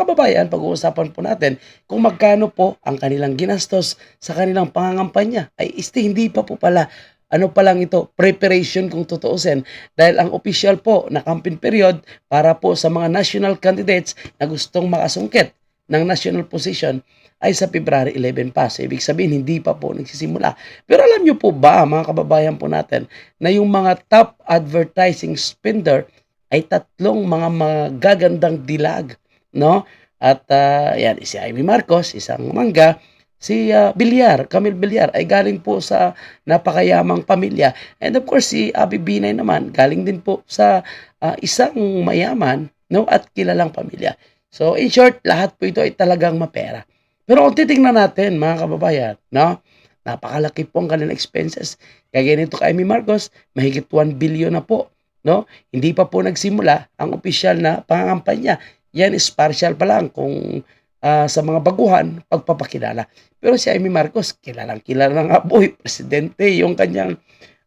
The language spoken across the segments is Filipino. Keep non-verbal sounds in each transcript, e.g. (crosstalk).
mga kababayan, pag-uusapan po natin kung magkano po ang kanilang ginastos sa kanilang pangangampanya. Ay, este, hindi pa po pala ano pa lang ito, preparation kung tutuusin. Dahil ang official po na campaign period para po sa mga national candidates na gustong makasungkit ng national position ay sa February 11 pa. So, ibig sabihin, hindi pa po nagsisimula. Pero alam nyo po ba, mga kababayan po natin, na yung mga top advertising spender ay tatlong mga magagandang dilag, no? At uh, yan, si Amy Marcos, isang mangga, si uh, Bilyar, Camille Bilyar ay galing po sa napakayamang pamilya. And of course si Abi Binay naman galing din po sa uh, isang mayaman no at kilalang pamilya. So in short, lahat po ito ay talagang mapera. Pero kung titingnan natin mga kababayan, no? Napakalaki po ang kanilang expenses. Kaya ganito kay Amy Marcos, mahigit 1 billion na po. No? Hindi pa po nagsimula ang opisyal na pangangampanya. Yan is partial pa lang kung uh, sa mga baguhan, pagpapakilala. Pero si Amy Marcos, kilalang kilala na nga (laughs) po, presidente, yung kanyang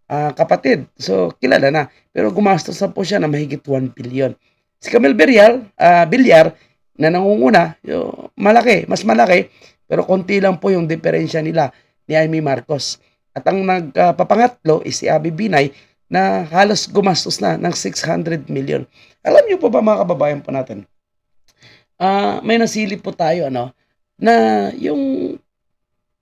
uh, kapatid. So, kilala na. Pero gumastos na po siya na mahigit 1 billion. Si Camille Berial, uh, Bilyar, na nangunguna, yung malaki, mas malaki, pero konti lang po yung diferensya nila ni Amy Marcos. At ang nagpapangatlo uh, is si Abby Binay na halos gumastos na ng 600 million. Alam niyo po ba mga kababayan po natin, uh, may nasilip po tayo ano na yung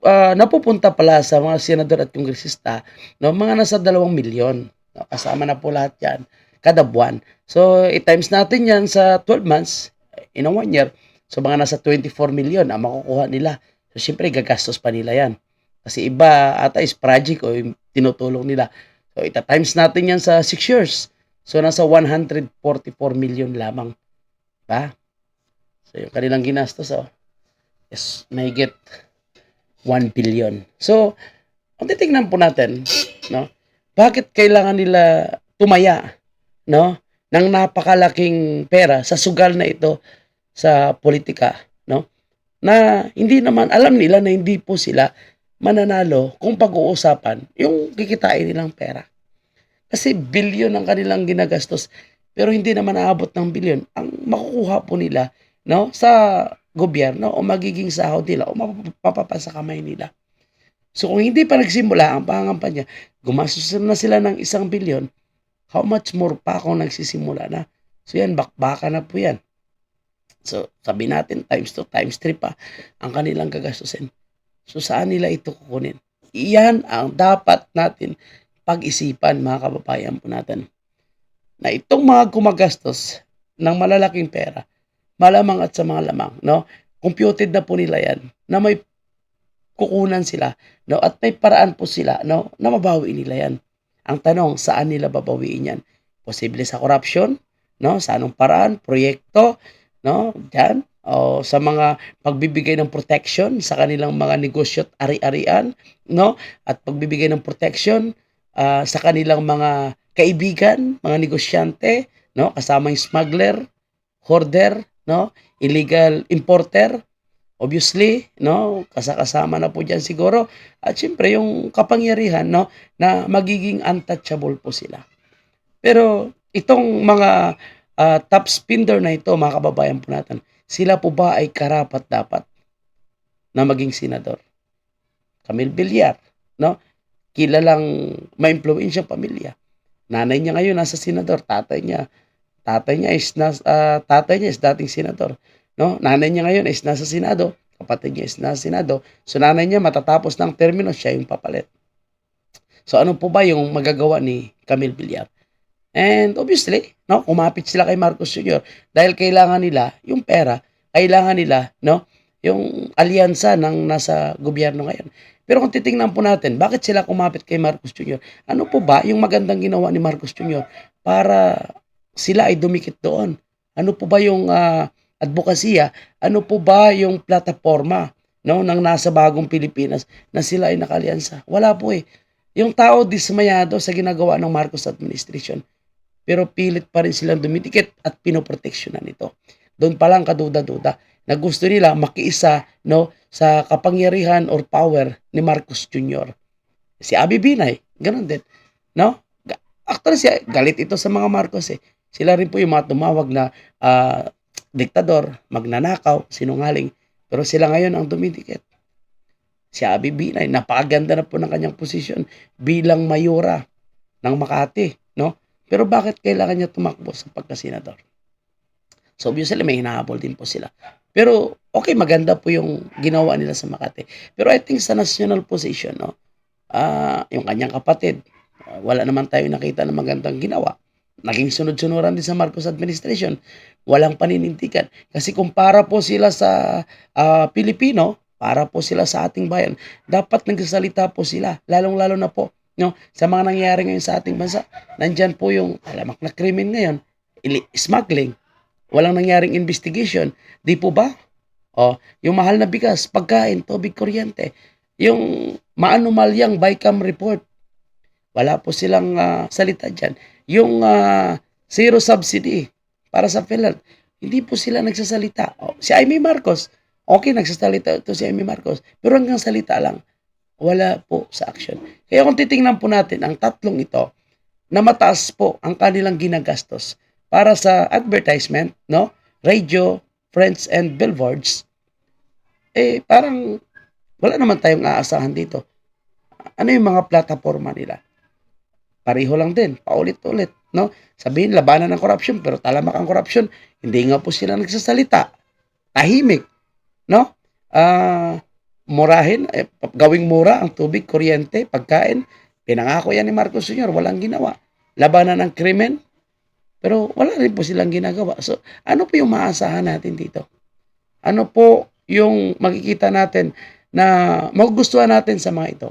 uh, napupunta pala sa mga senador at kongresista no mga nasa dalawang milyon no, kasama na po lahat yan kada buwan. So i-times natin yan sa 12 months in a one year so mga nasa 24 million ang makukuha nila. So syempre gagastos pa nila yan. Kasi iba ata is project o tinutulong nila. So ita-times natin yan sa 6 years. So nasa 144 million lamang. Ba So, yung kanilang ginastos, oh, is may get 1 billion. So, kung titingnan po natin, no, bakit kailangan nila tumaya, no, ng napakalaking pera sa sugal na ito sa politika, no, na hindi naman, alam nila na hindi po sila mananalo kung pag-uusapan yung kikitain nilang pera. Kasi bilyon ang kanilang ginagastos, pero hindi naman aabot ng bilyon. Ang makukuha po nila no, sa gobyerno o magiging sahod nila o mapapasa kamay nila. So kung hindi pa nagsimula ang pangangampanya, gumastos na sila ng isang bilyon, how much more pa kung nagsisimula na? So yan, bakbaka na po yan. So sabi natin times 2, times 3 pa ang kanilang gagastusin. So saan nila ito kukunin? Iyan ang dapat natin pag-isipan mga kababayan po natin. Na itong mga gumagastos ng malalaking pera, malamang at sa mga lamang, no? Computed na po nila yan na may kukunan sila, no? At may paraan po sila, no? Na mabawi nila yan. Ang tanong, saan nila babawiin yan? Posible sa corruption, no? Sa anong paraan? Proyekto, no? Diyan. O sa mga pagbibigay ng protection sa kanilang mga negosyo at ari-arian, no? At pagbibigay ng protection uh, sa kanilang mga kaibigan, mga negosyante, no? Kasama yung smuggler, hoarder, no? Illegal importer, obviously, no? Kasakasama na po diyan siguro. At syempre yung kapangyarihan, no, na magiging untouchable po sila. Pero itong mga uh, top spender na ito, mga kababayan po natin, sila po ba ay karapat dapat na maging senador? Camille Villar, no? Kilalang ma-influensyang pamilya. Nanay niya ngayon nasa senador, tatay niya Tatay niya is nas, uh, tatay niya is dating senador, no? Nanay niya ngayon is nasa Senado, kapatid niya is nasa Senado. So nanay niya matatapos ng termino, siya yung papalit. So ano po ba yung magagawa ni Camille Villar? And obviously, no, kumapit sila kay Marcos Jr. dahil kailangan nila yung pera, kailangan nila, no, yung alyansa ng nasa gobyerno ngayon. Pero kung titingnan po natin, bakit sila kumapit kay Marcos Jr.? Ano po ba yung magandang ginawa ni Marcos Jr. para sila ay dumikit doon. Ano po ba yung uh, advokasya? Ano po ba yung plataforma no, ng nasa bagong Pilipinas na sila ay nakaliansa? Wala po eh. Yung tao dismayado sa ginagawa ng Marcos administration. Pero pilit pa rin silang dumidikit at pinoproteksyonan ito. Doon pa lang kaduda-duda na gusto nila makiisa no, sa kapangyarihan or power ni Marcos Jr. Si Abi Binay, ganun din. No? Actually, galit ito sa mga Marcos eh. Sila rin po yung mga tumawag na uh, diktador, magnanakaw, sinungaling. Pero sila ngayon ang dumidikit. Si Abby Binay, napakaganda na po ng kanyang posisyon bilang mayora ng Makati, no? Pero bakit kailangan niya tumakbo sa pagkasenador? So obviously may hinahabol din po sila. Pero okay, maganda po yung ginawa nila sa Makati. Pero I think sa national position, no? ah, yung kanyang kapatid, ah, wala naman tayo nakita na magandang ginawa. Naging sunod-sunuran din sa Marcos administration. Walang paninindigan. Kasi kung para po sila sa ah, Pilipino, para po sila sa ating bayan, dapat nagsasalita po sila. Lalong-lalo na po no, sa mga nangyayari ngayon sa ating bansa. Nandyan po yung alamak na krimen ngayon, smuggling. Walang nangyaring investigation. Di po ba? O, yung mahal na bigas, pagkain, tubig, kuryente. Yung maanumalyang BICAM report. Wala po silang ah, salita dyan. Yung ah, zero subsidy para sa PhilHealth, hindi po sila nagsasalita. O, si Amy Marcos, okay, nagsasalita ito si Amy Marcos. Pero hanggang salita lang, wala po sa action. Kaya kung titingnan po natin ang tatlong ito, na mataas po ang kanilang ginagastos para sa advertisement, no? Radio, friends, and billboards, eh parang wala naman tayong aasahan dito. Ano yung mga plataforma nila? Pareho lang din, paulit-ulit, no? Sabihin, labanan ng korupsyon, pero talamak ang korupsyon, hindi nga po sila nagsasalita. Tahimik, no? Ah, murahin, eh, gawing mura ang tubig, kuryente, pagkain. Pinangako yan ni Marcos Sr., walang ginawa. Labanan ng krimen, pero wala rin po silang ginagawa. So, ano po yung maasahan natin dito? Ano po yung makikita natin na magugustuhan natin sa mga ito?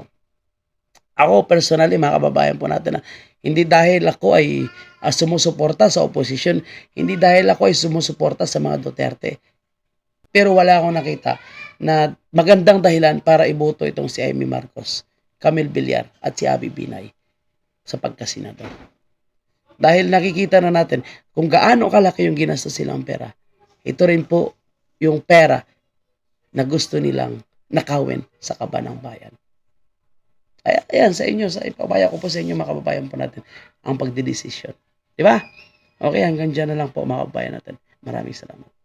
Ako personally, mga kababayan po natin na hindi dahil ako ay ah, sumusuporta sa opposition, hindi dahil ako ay sumusuporta sa mga Duterte. Pero wala akong nakita na magandang dahilan para iboto itong si Amy Marcos, Camille Villar at si Abby Binay sa pagkasenador. Dahil nakikita na natin kung gaano kalaki yung ginastos silang pera. Ito rin po yung pera na gusto nilang nakawin sa kaba ng bayan. Ay, ayan, sa inyo, sa ipabaya ko po sa inyo, mga kababayan po natin, ang pagdidesisyon. Di ba? Okay, hanggang dyan na lang po, mga kababayan natin. Maraming salamat.